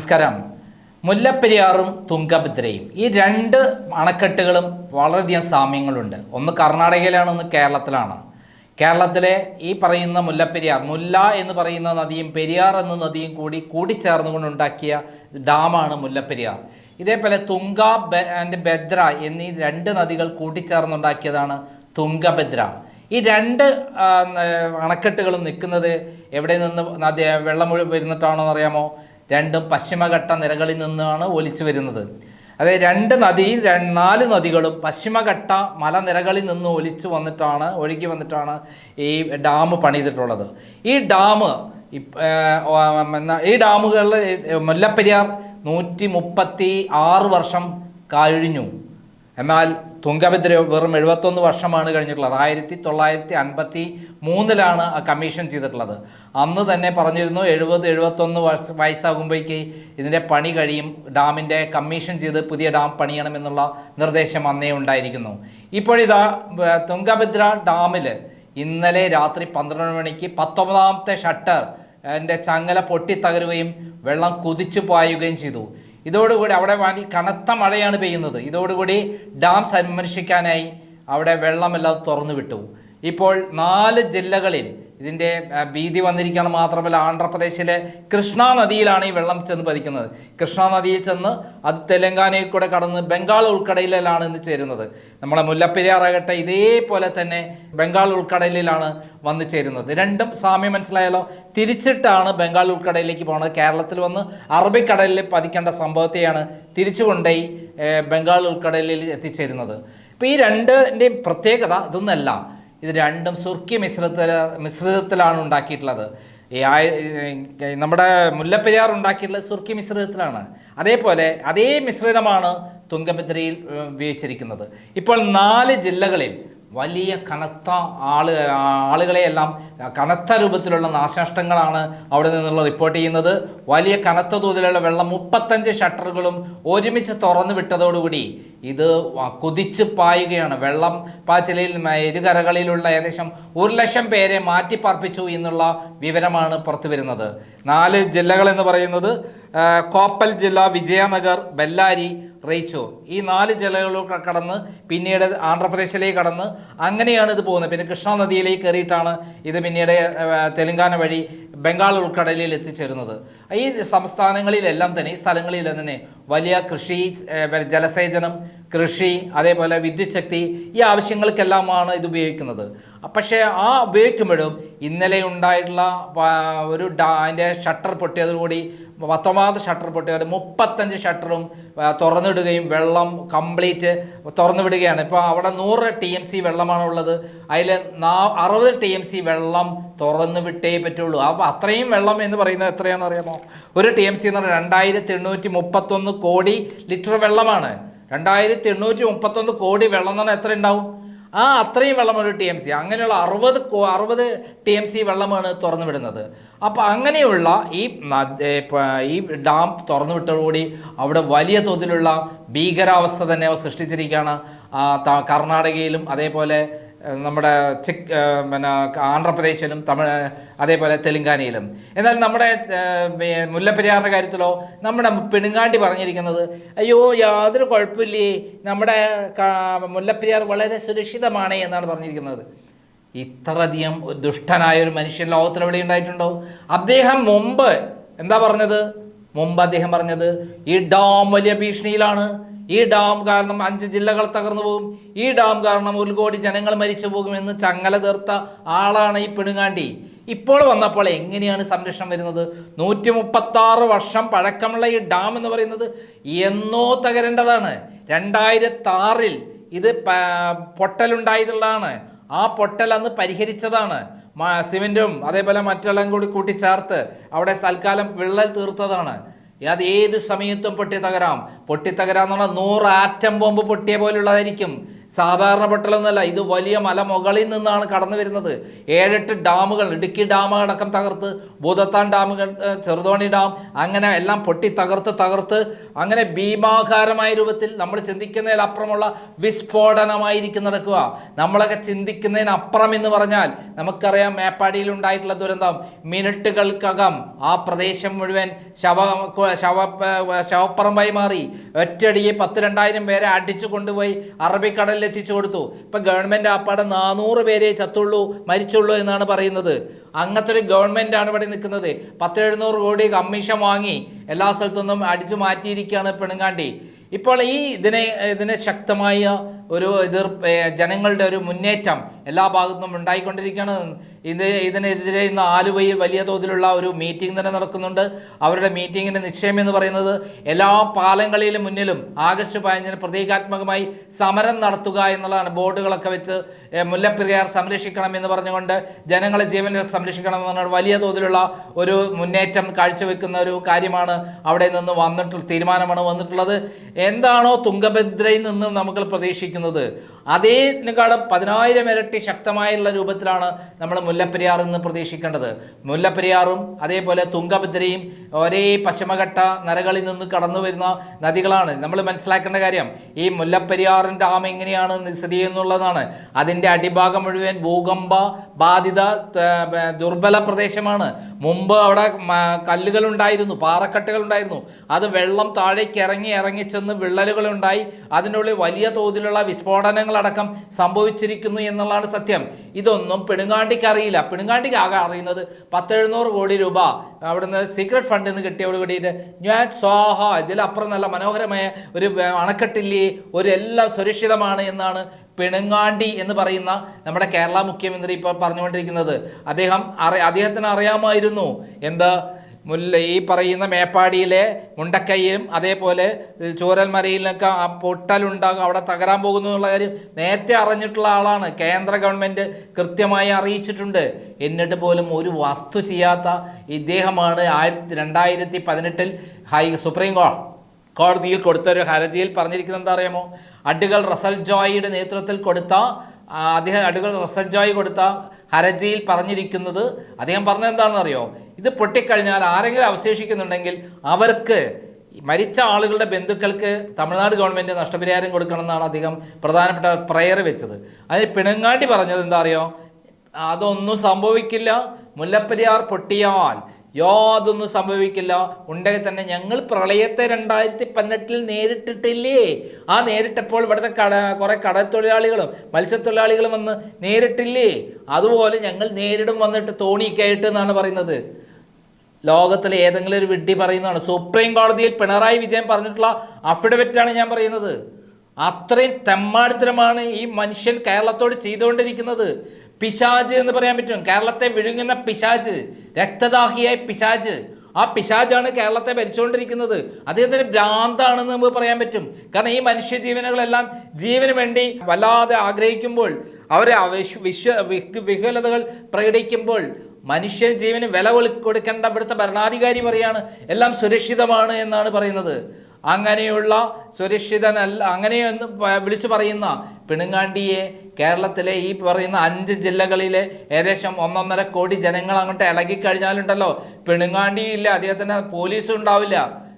നമസ്കാരം. മുല്ലപ്പെരിയാറും തുങ്കഭദ്രയും. ഈ രണ്ട് അണക്കെട്ടുകളും വളരെയധികം സാമ്യങ്ങളുണ്ട്. ഒന്ന് കർണാടകയിലാണ് ഒന്ന് കേരളത്തിലാണ്. കേരളത്തിലെ ഈ പറയുന്ന മുല്ലപ്പെരിയാർ മുല്ല എന്ന് പറയുന്ന നദിയും പെരിയാർ എന്ന നദിയും കൂടി കൂടിച്ചേർന്നുകൊണ്ടുണ്ടാക്കിയ ഡാമാണ് മുല്ലപ്പെരിയാർ. ഇതേപോലെ തുങ്ക ആൻഡ് ഭദ്ര എന്നീ രണ്ട് നദികൾ കൂട്ടിച്ചേർന്നുണ്ടാക്കിയതാണ് തുങ്കഭദ്ര. ഈ രണ്ട് അണക്കെട്ടുകളും നിൽക്കുന്നത് എവിടെ നിന്ന് നദി വെള്ളം വരുന്നിട്ടാണോ അറിയാമോ രണ്ടും പശ്ചിമഘട്ട നിരകളിൽ നിന്നാണ് ഒലിച്ചു വരുന്നത്. അതായത് രണ്ട് നദി നാല് നദികളും പശ്ചിമഘട്ട മലനിരകളിൽ നിന്ന് ഒലിച്ചു വന്നിട്ടാണ് ഒഴുകി വന്നിട്ടാണ് ഈ ഡാം പണിതിട്ടുള്ളത്. ഈ ഡാം ഈ ഡാമുകളിൽ മുല്ലപ്പെരിയാർ നൂറ്റി മുപ്പത്തി ആറ് വർഷം കഴിഞ്ഞു. എന്നാൽ തുങ്കഭദ്ര വെറും എഴുപത്തൊന്ന് വർഷമാണ് കഴിഞ്ഞിട്ടുള്ളത്. ആയിരത്തി തൊള്ളായിരത്തി അൻപത്തി മൂന്നിലാണ് കമ്മീഷൻ ചെയ്തിട്ടുള്ളത്. അന്ന് തന്നെ പറഞ്ഞിരുന്നു എഴുപത് എഴുപത്തൊന്ന് വയസ്സാകുമ്പോഴേക്ക് ഇതിന്റെ പണി കഴിയും. ഡാമിന്റെ കമ്മീഷൻ ചെയ്ത് പുതിയ ഡാം പണിയണമെന്നുള്ള നിർദ്ദേശം അന്നേ ഉണ്ടായിരിക്കുന്നു. ഇപ്പോഴിതാ തുങ്കഭദ്ര ഡാമിൽ ഇന്നലെ രാത്രി പന്ത്രണ്ട് മണിക്ക് പത്തൊമ്പതാമത്തെ ഷട്ടർ എന്റെ ചങ്ങല പൊട്ടിത്തകരുകയും വെള്ളം കുതിച്ചു പായുകയും ചെയ്തു. ഇതോടുകൂടി അവിടെ വാങ്ങി കനത്ത മഴയാണ് പെയ്യുന്നത്. ഇതോടുകൂടി ഡാം സംരക്ഷിക്കാനായി അവിടെ വെള്ളമെല്ലാം തുറന്നു വിട്ടു. ഇപ്പോൾ നാല് ജില്ലകളിൽ ഇതിന്റെ ഭീതി വന്നിരിക്കുകയാണ്. മാത്രമല്ല ആന്ധ്രാപ്രദേശിലെ കൃഷ്ണ നദിയിലാണ് ഈ വെള്ളം ചെന്ന് പതിക്കുന്നത്. കൃഷ്ണ നദിയിൽ ചെന്ന് അത് തെലങ്കാനയിൽ കൂടെ കടന്ന് ബംഗാൾ ഉൾക്കടലിലാണ് ഇന്ന് ചേരുന്നത്. നമ്മളെ മുല്ലപ്പെരിയാറാകട്ടെ ഇതേപോലെ തന്നെ ബംഗാൾ ഉൾക്കടലിലാണ് വന്നു ചേരുന്നത്. രണ്ടും സാമ്യം മനസ്സിലായാലോ തിരിച്ചിട്ടാണ് ബംഗാൾ ഉൾക്കടലിലേക്ക് പോകുന്നത്. കേരളത്തിൽ വന്ന് അറബിക്കടലിൽ പതിക്കേണ്ട സംഭവത്തെയാണ് തിരിച്ചുകൊണ്ടേ ബംഗാൾ ഉൾക്കടലിൽ എത്തിച്ചേരുന്നത്. ഇപ്പോൾ ഈ രണ്ടിന്റെയും പ്രത്യേകത ഇതൊന്നല്ല. ഇത് രണ്ടും സുർക്കി മിശ്രിതത്തിൽ മിശ്രിതത്തിലാണ് ഉണ്ടാക്കിയിട്ടുള്ളത്. ഈ ആയ- നമ്മുടെ മുല്ലപ്പെരിയാർ ഉണ്ടാക്കിയിട്ടുള്ളത് സുർക്കി മിശ്രിതത്തിലാണ്. അതേപോലെ അതേ മിശ്രിതമാണ് തുങ്കഭദ്രയിൽ ഉപയോഗിച്ചിരിക്കുന്നത്. ഇപ്പോൾ നാല് ജില്ലകളിൽ വലിയ കനത്ത ആൾ ആളുകളെയെല്ലാം കനത്ത രൂപത്തിലുള്ള നാശനഷ്ടങ്ങളാണ് അവിടെ നിന്നുള്ള റിപ്പോർട്ട് ചെയ്യുന്നത്. വലിയ കനത്ത തോതിലുള്ള വെള്ളം മുപ്പത്തഞ്ച് ഷട്ടറുകളും ഒരുമിച്ച് തുറന്നു വിട്ടതോടുകൂടി ഇത് കുതിച്ച് പായുകയാണ്. വെള്ളം പാച്ചിലിൽ മ- ഇരുകരകളിലുള്ള ഏകദേശം ഒരു ലക്ഷം പേരെ മാറ്റിപ്പാർപ്പിച്ചു എന്നുള്ള വിവരമാണ് പുറത്തു വരുന്നത്. നാല് ജില്ലകൾ എന്ന് പറയുന്നത് കോപ്പൽ ജില്ല വിജയനഗർ ബെല്ലാരി റെയ്ച്ചൂർ. ഈ നാല് ജില്ലകളിലൂടെ കടന്ന് പിന്നീട് ആന്ധ്രാപ്രദേശിലേക്ക് കടന്ന് അങ്ങനെയാണ് ഇത് പോകുന്നത്. പിന്നെ കൃഷ്ണ നദിയിലേക്ക് കയറിയിട്ടാണ് ഇത് പിന്നീട് തെലുങ്കാന വഴി ബംഗാൾ ഉൾക്കടലിൽ എത്തിച്ചേരുന്നത്. ഈ സംസ്ഥാനങ്ങളിലെല്ലാം തന്നെ ഈ സ്ഥലങ്ങളിലെല്ലാം തന്നെ വലിയ കൃഷി ജലസേചനം കൃഷി അതേപോലെ വിദ്യുത് ശക്തി ഈ ആവശ്യങ്ങൾക്കെല്ലാമാണ് ഇത് ഉപയോഗിക്കുന്നത്. പക്ഷേ ആ ഉപയോഗിക്കുമ്പോഴും ഇന്നലെ ഉണ്ടായിട്ടുള്ള ഒരു അതിന്റെ ഷട്ടർ പൊട്ടിയതോടുകൂടി പത്തൊമ്പത് ഷട്ടർ പൊട്ടിയത് മുപ്പത്തഞ്ച് ഷട്ടറും തുറന്നിടുകയും വെള്ളം കംപ്ലീറ്റ് തുറന്നു വിടുകയാണ് ഇപ്പോൾ അവിടെ നൂറ് ടി എം സി വെള്ളമാണ് ഉള്ളത്. അതിൽ നാ അറുപത് ടി എം സി വെള്ളം തുറന്നു വിട്ടേ പറ്റുള്ളൂ. അപ്പോൾ അത്രയും വെള്ളം എന്ന് പറയുന്നത് എത്രയാണെന്ന് അറിയാമോ? ഒരു ടി എം സി എന്ന് പറഞ്ഞാൽ രണ്ടായിരത്തി എണ്ണൂറ്റി മുപ്പത്തൊന്ന് കോടി ലിറ്റർ വെള്ളമാണ്. രണ്ടായിരത്തി എണ്ണൂറ്റി മുപ്പത്തൊന്ന് കോടി വെള്ളം എന്ന് പറഞ്ഞാൽ എത്ര ഉണ്ടാവും? ആ അത്രയും വെള്ളം ഒരു ടി എം സി. അങ്ങനെയുള്ള അറുപത് അറുപത് ടി എം സി വെള്ളമാണ് തുറന്നു വിടുന്നത്. അപ്പോൾ അങ്ങനെയുള്ള ഈ ഈ ഡാം തുറന്നു വിട്ടതോടുകൂടി അവിടെ വലിയ തോതിലുള്ള ഭീകരാവസ്ഥ തന്നെ സൃഷ്ടിച്ചിരിക്കുകയാണ്. കർണാടകയിലും അതേപോലെ നമ്മുടെ ചെക്ക് പിന്നെ ആന്ധ്രാപ്രദേശിലും തമിഴ് അതേപോലെ തെലുങ്കാനയിലും. എന്നാൽ നമ്മുടെ മുല്ലപ്പെരിയാറിന്റെ കാര്യത്തിലോ നമ്മുടെ പെണുങ്ങാണ്ടി പറഞ്ഞിരിക്കുന്നത് അയ്യോ യാതൊരു കുഴപ്പമില്ലേ? നമ്മുടെ മുല്ലപ്പെരിയാർ വളരെ സുരക്ഷിതമാണ് എന്നാണ് പറഞ്ഞിരിക്കുന്നത്. ഇത്രയധികം ദുഷ്ടനായ ഒരു മനുഷ്യൻ ലോകത്തിൽ എവിടെ ഉണ്ടായിട്ടുണ്ടോ? അദ്ദേഹം മുമ്പ് എന്താ പറഞ്ഞത്? മുമ്പ് അദ്ദേഹം പറഞ്ഞത് ഈ ഡാം വലിയ ഭീഷണിയിലാണ്. ഈ ഡാം കാരണം അഞ്ച് ജില്ലകൾ തകർന്നു പോകും. ഈ ഡാം കാരണം ഒരു കോടി ജനങ്ങൾ മരിച്ചു പോകുമെന്ന് ചങ്ങല തീർത്ത ആളാണ് ഈ പെണുങ്ങാണ്ടി ഇപ്പോൾ വന്നപ്പോൾ എങ്ങനെയാണ് സംരക്ഷണം വരുന്നത്? നൂറ്റി മുപ്പത്താറ് വർഷം പഴക്കമുള്ള ഈ ഡാം എന്ന് പറയുന്നത് എന്നോ തകരേണ്ടതാണ്. രണ്ടായിരത്തി ആറിൽ ഇത് പൊട്ടലുണ്ടായതുള്ളതാണ് ആ പൊട്ടൽ അന്ന് പരിഹരിച്ചതാണ്. സിമെന്റും അതേപോലെ മറ്റെല്ലാം കൂടി കൂട്ടിച്ചേർത്ത് അവിടെ തൽക്കാലം വിള്ളൽ തീർത്തതാണ്. അത് ഏത് സമയത്തും പൊട്ടിത്തകരാം. പൊട്ടിത്തകരാന്നുള്ള നൂറ് ആറ്റം ബോംബ് പൊട്ടിയ പോലുള്ളതായിരിക്കും. സാധാരണ പൊട്ടലൊന്നുമല്ല ഇത് വലിയ മലമുകളിൽ നിന്നാണ് കടന്നു വരുന്നത്. ഏഴെട്ട് ഡാമുകൾ ഇടുക്കി ഡാം അടക്കം തകർത്ത് ഭൂതത്താൻ ഡാമുകൾ ചെറുതോണി ഡാം അങ്ങനെ എല്ലാം പൊട്ടി തകർത്ത് തകർത്ത് അങ്ങനെ ഭീമാകാരമായ രൂപത്തിൽ നമ്മൾ ചിന്തിക്കുന്നതിലപ്പുറമുള്ള വിസ്ഫോടനമായിരിക്കും നടക്കുക. നമ്മളൊക്കെ ചിന്തിക്കുന്നതിനപ്പുറം എന്ന് പറഞ്ഞാൽ നമുക്കറിയാം മേപ്പാടിയിൽ ഉണ്ടായിട്ടുള്ള ദുരന്തം. മിനിറ്റുകൾക്കകം ആ പ്രദേശം മുഴുവൻ ശവ ശവ ശവപ്പറമ്പായി മാറി. ഒറ്റയടിയെ പത്ത് രണ്ടായിരം പേരെ അടിച്ചു കൊണ്ടുപോയി അറബിക്കടലിൽ എത്തിച്ചു കൊടുത്തു. ഇപ്പൊ ഗവൺമെന്റ് ആപ്പാടെ നാനൂറ് പേരെ ചത്തുള്ളൂ മരിച്ചുള്ളൂ എന്നാണ് പറയുന്നത്. അങ്ങനത്തെ ഒരു ഗവൺമെന്റ് ആണ് ഇവിടെ നിൽക്കുന്നത്. പത്ത് എഴുന്നൂറ് കോടി കമ്മീഷൻ വാങ്ങി എല്ലാ സ്ഥലത്തുനിന്നും അടിച്ചു മാറ്റിയിരിക്കുകയാണ് പെണുങ്ങാണ്ടി ഇപ്പോൾ ഈ ഇതിനെ ഇതിനെ ശക്തമായ ഒരു എതിർ ജനങ്ങളുടെ ഒരു മുന്നേറ്റം എല്ലാ ഭാഗത്തുനിന്നും ഉണ്ടായിക്കൊണ്ടിരിക്കുകയാണ്. ഇത് ഇതിനെതിരെ ഇന്ന് ആലുവയിൽ വലിയ തോതിലുള്ള ഒരു മീറ്റിംഗ് തന്നെ നടക്കുന്നുണ്ട്. അവരുടെ മീറ്റിങ്ങിന്റെ നിശ്ചയം എന്ന് പറയുന്നത് എല്ലാ പാലങ്ങളിലും മുന്നിലും ആഗസ്റ്റ് പതിനഞ്ചിന് പ്രതീകാത്മകമായി സമരം നടത്തുക എന്നുള്ളതാണ്. ബോർഡുകളൊക്കെ വെച്ച് മുല്ലപ്പെരിയാർ സംരക്ഷിക്കണം എന്ന് പറഞ്ഞുകൊണ്ട് ജനങ്ങളെ ജീവനെ സംരക്ഷിക്കണം എന്ന് പറഞ്ഞാൽ വലിയ തോതിലുള്ള ഒരു മുന്നേറ്റം കാഴ്ചവെക്കുന്ന ഒരു കാര്യമാണ് അവിടെ നിന്ന് വന്നിട്ടുള്ള തീരുമാനമാണ് വന്നിട്ടുള്ളത്. എന്താണോ തുങ്കഭദ്രയിൽ നിന്നും നമുക്ക് പ്രതീക്ഷിക്കുന്നത്. അതേക്കാളും പതിനായിരം ഇരട്ടി ശക്തമായുള്ള രൂപത്തിലാണ് നമ്മൾ മുല്ലപ്പെരിയാർ എന്ന് പ്രതീക്ഷിക്കേണ്ടത്. മുല്ലപ്പെരിയാറും അതേപോലെ തുങ്കഭദ്രയും ഒരേ പശ്ചിമഘട്ട നരകളിൽ നിന്ന് കടന്നു വരുന്ന നദികളാണ്. നമ്മൾ മനസ്സിലാക്കേണ്ട കാര്യം ഈ മുല്ലപ്പെരിയാറിന്റെ ഡാം എങ്ങനെയാണ് സ്ഥിതി ചെയ്യുന്നുള്ളതാണ്. അതിന്റെ അടിഭാഗം മുഴുവൻ ഭൂകമ്പ ബാധിത ദുർബല പ്രദേശമാണ്. മുമ്പ് അവിടെ കല്ലുകൾ ഉണ്ടായിരുന്നു പാറക്കെട്ടുകൾ ഉണ്ടായിരുന്നു. അത് വെള്ളം താഴേക്ക് ഇറങ്ങി ഇറങ്ങി ചെന്ന് വിള്ളലുകൾ ഉണ്ടായി. അതിനുള്ളിൽ വലിയ തോതിലുള്ള വിസ്ഫോടനങ്ങളടക്കം സംഭവിച്ചിരിക്കുന്നു എന്നുള്ളതാണ് സത്യം. ഇതൊന്നും പെണുങ്ങാണ്ടിക്ക് അറിയില്ല. പെണുങ്ങാണ്ടിക്ക് ആകെ അറിയുന്നത് പത്തെഴുന്നൂറ് കോടി രൂപ അവിടുന്ന് സീക്രട്ട് ഫണ്ടിൽ നിന്ന് കിട്ടിയവിടെ കൂടിയിട്ട് ഞാൻ സ്വാഹ ഇതിലപ്പുറം നല്ല മനോഹരമായ ഒരു അണക്കെട്ടില്ലേ ഒരു എല്ലാം സുരക്ഷിതമാണ് എന്നാണ് പെണുങ്ങാണ്ടി എന്ന് പറയുന്ന നമ്മുടെ കേരള മുഖ്യമന്ത്രി ഇപ്പോൾ പറഞ്ഞുകൊണ്ടിരിക്കുന്നത്. അദ്ദേഹം അറി അദ്ദേഹത്തിന് അറിയാമായിരുന്നു. എന്താ? മുല്ല ഈ പറയുന്ന മേപ്പാടിയിലെ മുണ്ടക്കൈയും അതേപോലെ ചൂരൽമരയിലൊക്കെ ആ പൊട്ടലുണ്ടാകും അവിടെ തകരാൻ പോകുന്നു എന്നുള്ള കാര്യം നേരത്തെ അറിഞ്ഞിട്ടുള്ള ആളാണ്. കേന്ദ്ര ഗവൺമെന്റ് കൃത്യമായി അറിയിച്ചിട്ടുണ്ട്. എന്നിട്ട് പോലും ഒരു വസ്തു ചെയ്യാത്ത ഇദ്ദേഹമാണ് ആയിരത്തി രണ്ടായിരത്തി പതിനെട്ടിൽ ഹൈ സുപ്രീം കോ കോടതിയിൽ കൊടുത്ത ഒരു ഹർജിയിൽ പറഞ്ഞിരിക്കുന്നത് എന്താ അറിയാമോ? അഡുകൾ റസൽ ജോയിയുടെ നേതൃത്വത്തിൽ കൊടുത്ത അദ്ദേഹം അഡ്വൽ റസൽ ജോയി കൊടുത്ത ഹർജിയിൽ പറഞ്ഞിരിക്കുന്നത് അദ്ദേഹം പറഞ്ഞത് എന്താണെന്ന് അറിയോ ഇത് പൊട്ടിക്കഴിഞ്ഞാൽ ആരെങ്കിലും അവശേഷിക്കുന്നുണ്ടെങ്കിൽ അവർക്ക് മരിച്ച ആളുകളുടെ ബന്ധുക്കൾക്ക് തമിഴ്നാട് ഗവൺമെന്റ് നഷ്ടപരിഹാരം കൊടുക്കണമെന്നാണ് അദ്ദേഹം പ്രധാനപ്പെട്ട പ്രയർ വെച്ചത്. അതിന് പിണങ്ങാണ്ടി പറഞ്ഞത് എന്താ അറിയോ? അതൊന്നും സംഭവിക്കില്ല. മുല്ലപ്പെരിയാർ പൊട്ടിയാൽ യാതൊന്നും സംഭവിക്കില്ല. ഉണ്ടെങ്കിൽ തന്നെ ഞങ്ങൾ പ്രളയത്തെ രണ്ടായിരത്തി പതിനെട്ടിൽ നേരിട്ടിട്ടില്ലേ? ആ നേരിട്ടപ്പോൾ ഇവിടുത്തെ കട കുറേ കടത്തൊഴിലാളികളും മത്സ്യത്തൊഴിലാളികളും വന്ന് നേരിട്ടില്ലേ? അതുപോലെ ഞങ്ങൾ നേരിടും വന്നിട്ട് തോണി ആയിട്ട് എന്നാണ് പറയുന്നത്. ലോകത്തിലെ ഏതെങ്കിലും ഒരു വിഡ്ഢി പറയുന്നതാണ്. സുപ്രീം കോടതിയിൽ പിണറായി വിജയൻ പറഞ്ഞിട്ടുള്ള അഫിഡവിറ്റാണ് ഞാൻ പറയുന്നത്. അത്രയും തെമ്മാടിത്തരമാണ് ഈ മനുഷ്യൻ കേരളത്തോട് ചെയ്തുകൊണ്ടിരിക്കുന്നത്. പിശാജ് എന്ന് പറയാൻ പറ്റും. കേരളത്തെ വിഴുങ്ങുന്ന പിശാജ് രക്തദാഹിയായ പിശാജ്. ആ പിശാജാണ് കേരളത്തെ ഭരിച്ചുകൊണ്ടിരിക്കുന്നത്. അദ്ദേഹത്തിന് ഭ്രാന്താണെന്ന് നമുക്ക് പറയാൻ പറ്റും. കാരണം ഈ മനുഷ്യ ജീവനുകളെല്ലാം ജീവന് വേണ്ടി വല്ലാതെ ആഗ്രഹിക്കുമ്പോൾ അവരെ വിശ്വ വിഹ് വിഹുലതകൾ പ്രകടിക്കുമ്പോൾ മനുഷ്യ ജീവന് വില കൊടുക്കേണ്ട ഇവിടുത്തെ ഭരണാധികാരി പറയാണ് എല്ലാം സുരക്ഷിതമാണ് എന്നാണ് പറയുന്നത്. അങ്ങനെയുള്ള സുരക്ഷിതനല്ല അങ്ങനെയെന്ന് വിളിച്ചു പറയുന്ന പിണുങ്ങാണ്ടിയെ കേരളത്തിലെ ഈ പറയുന്ന അഞ്ച് ജില്ലകളിലെ ഏകദേശം ഒന്നൊന്നര കോടി ജനങ്ങൾ അങ്ങോട്ട് ഇളകിക്കഴിഞ്ഞാലുണ്ടല്ലോ. പിണുങ്ങാണ്ടിയില്ല അദ്ദേഹത്തിന് പോലീസും ഉണ്ടാവില്ല.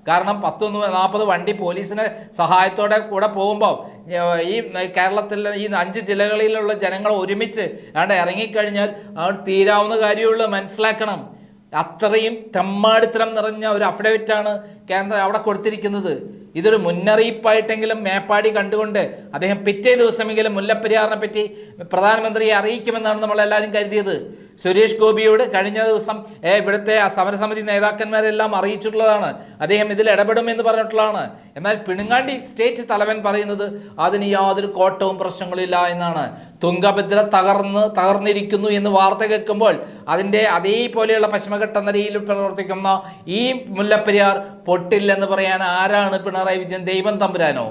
കാരണം പത്തൊന്ന് നാൽപ്പത് വണ്ടി പോലീസിന് സഹായത്തോടെ കൂടെ പോകുമ്പോൾ ഈ കേരളത്തിലെ ഈ അഞ്ച് ജില്ലകളിലുള്ള ജനങ്ങൾ ഒരുമിച്ച് അവിടെ ഇറങ്ങിക്കഴിഞ്ഞാൽ അവിടെ തീരാവുന്ന കാര്യമുള്ളൂ മനസ്സിലാക്കണം. അത്രയും തെമ്മാടിത്തരം നിറഞ്ഞ ഒരു അഫിഡവിറ്റാണ് കേന്ദ്രം അവിടെ കൊടുത്തിരിക്കുന്നത്. ഇതൊരു മുന്നറിയിപ്പായിട്ടെങ്കിലും മേപ്പാടി കണ്ടുകൊണ്ട് അദ്ദേഹം പിറ്റേ ദിവസമെങ്കിലും മുല്ലപ്പെരിയാറിനെ പറ്റി പ്രധാനമന്ത്രിയെ അറിയിക്കുമെന്നാണ് നമ്മളെല്ലാവരും കരുതിയത്. സുരേഷ് ഗോപിയോട് കഴിഞ്ഞ ദിവസം ഇവിടുത്തെ സമരസമിതി നേതാക്കന്മാരെല്ലാം അറിയിച്ചിട്ടുള്ളതാണ്. അദ്ദേഹം ഇതിൽ ഇടപെടുമെന്ന് പറഞ്ഞിട്ടുള്ളതാണ്. എന്നാൽ പിണുങ്ങാണ്ടി സ്റ്റേറ്റ് തലവൻ പറയുന്നത് അതിന് യാതൊരു കോട്ടവും പ്രശ്നങ്ങളില്ല എന്നാണ്. തുങ്കഭദ്ര തകർന്ന് തകർന്നിരിക്കുന്നു എന്ന് വാർത്ത കേൾക്കുമ്പോൾ അതിന്റെ അതേപോലെയുള്ള പശ്ചിമഘട്ട നിരയിൽ പ്രവർത്തിക്കുന്ന ഈ മുല്ലപ്പെരിയാർ പൊട്ടില്ലെന്ന് പറയാൻ ആരാണ് പിണറായി വിജയൻ ദൈവം തമ്പുരാനോ?